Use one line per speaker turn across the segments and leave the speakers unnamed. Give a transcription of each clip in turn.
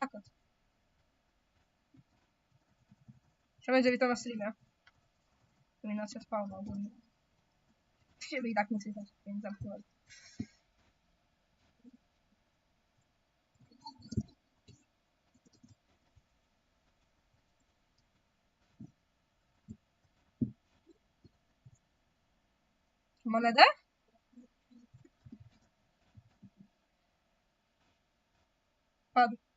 Akad. Trzeba będzie na streamie. Dominacja spawna ogólnie. Siebie i tak nie słychać, więc zamknąłem. Monedę? Padł.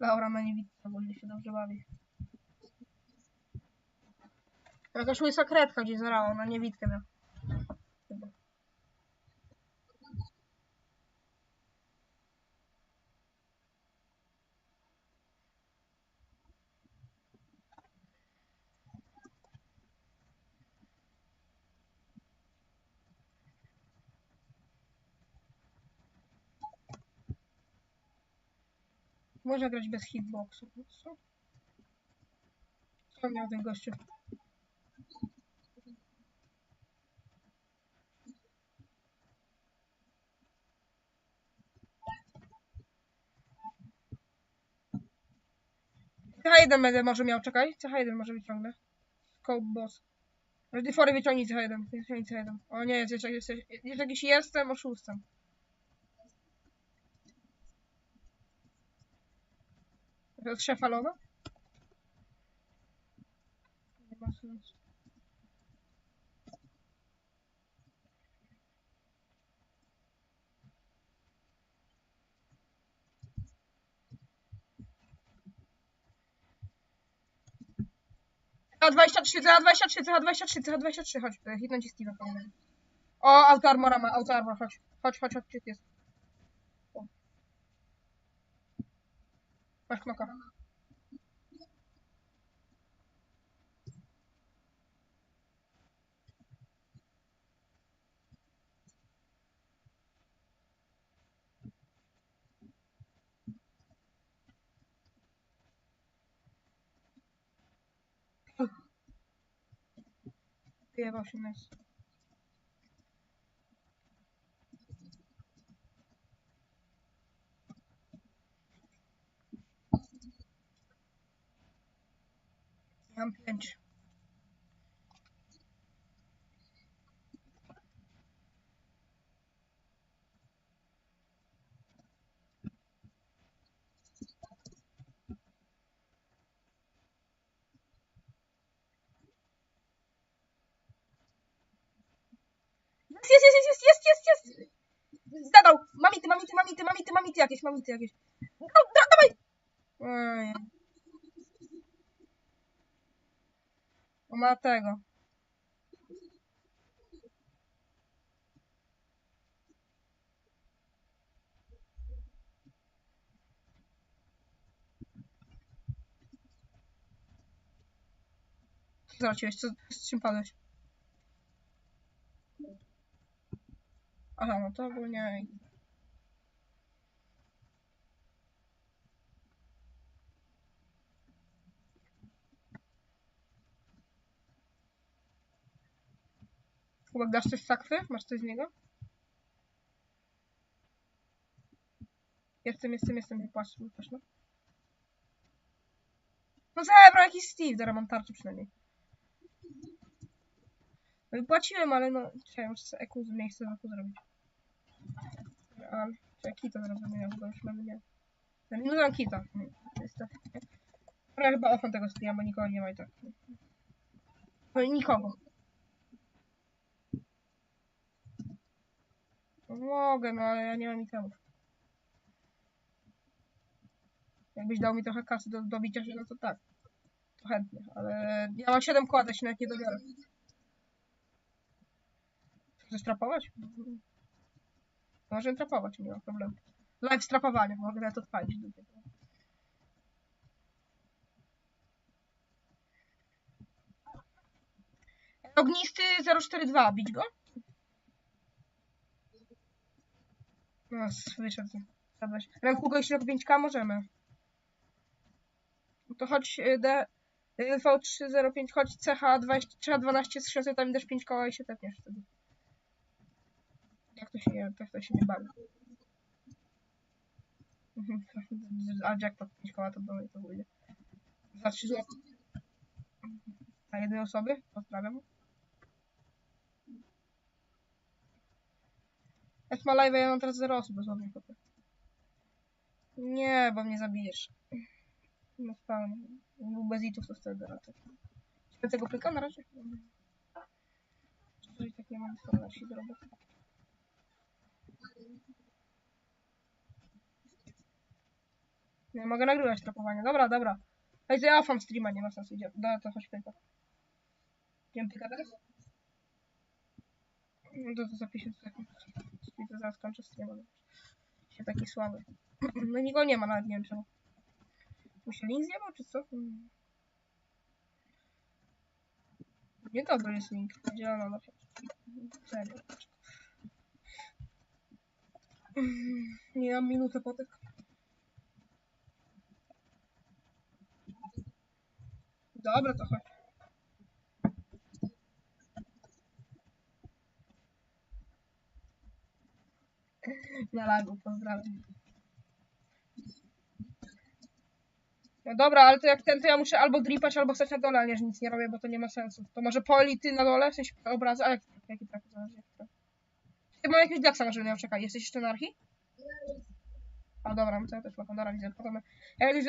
Laura ma niewidkę, ogólnie się dobrze bawi. Jakaś łysa kredka gdzieś zarała, na niewidkę miał. Można grać bez hitboxu. Co? Co miał ten gościu? CH1 będę może miał, czekaj. CH1 może wyciągnę. Scope boss. Ready for wyciągnij CH1. Wyciągnij CH1. O nie, jest, jest jakiś jestem oszustem. Szefalowa? Nie ma sensu. CH23, CH23, CH23, CH23, chodź, hitnę ci Steve'a. O, auto armora ma, auto armor, chodź. Chodź, chodź, chodź, jest? Masz knoka. Wyjebał się nice. Mam pięć. Jest, jest, jest, jest, jest, jest, jest! Zadał! Mamity, mamity, mamity, mamity, mamity jakieś, mamity jakieś. No, da, dawaj! Oj. Ma tego. Co zaciłeś? Co, z czym padłeś? Aha, no to ogólnie... Kubek, dasz coś z sakwy? Masz coś z niego? Jestem, jestem, jestem. Patrz, patrz, no. No zebrał jakiś Steve, teraz mam tarczę przynajmniej. No i płaciłem, ale no... Czekaj, muszę sobie EQ z miejsca na zrobić. Ale... Czekaj, kita zaraz będę miał, bo już mamy nie. No mam kita. Niestety. Ale chyba ofan tego Steve'a, bo nikogo nie ma i tak. No i nikogo. Mogę, no ale ja nie mam itemów. Jakbyś dał mi trochę kasy do, do bicia, no to tak. To chętnie, ale ja mam 7 kład, ja się nawet nie dobiorę. Chcesz trapować? Możemy trapować, nie ma problemu. Live strapowanie, mogę nawet odpalić. dupie. Ognisty 042, bić go? No, wyszedł. Zabrać. Ręku go jeszcze 5k możemy. No to chodź y, D, y, V305, chodź CH20, CH12 z 600, tam też 5 koła i się tepniesz wtedy. Jak to się nie, jak to się nie bawi. Mhm, A jackpot 5 koła to było to pójdzie. Za 3 zł. A jednej osoby? Pozdrawiam. Jak ma live, ja mam teraz 0 osób chłopie. Nie, bo mnie zabijesz. No spałem. Był bez itów, to wtedy raczej. Czy tego plika na razie? Mam do roboty. Nie mogę nagrywać trapowania. Dobra, dobra. To ja ufam streama, nie ma sensu. Idzie. Dobra, to chodź pyka. Idziemy pyka teraz? No to, to za 50 sekund. Czyli to zaraz kończę streama. Się taki słaby. No nikogo nie ma, nawet nie wiem czemu. Się link zjebał, czy co? Hmm. Niedobry jest link. Dzielono na Serio. Nie mam minutę potek. Dobra, to chodź. Na lagu, pozdrawiam. No dobra, ale to jak ten, to ja muszę albo dripać, albo stać na dole, a nie, że nic nie robię, bo to nie ma sensu. To może poli ty na dole, w sensie obrazy, a jak, jaki traf, zależy jak traf. Ty mam jakiegoś diaksa może miał, czekaj, jesteś jeszcze na archi? A dobra, no to ja też mam, dobra, widzę, potem, ja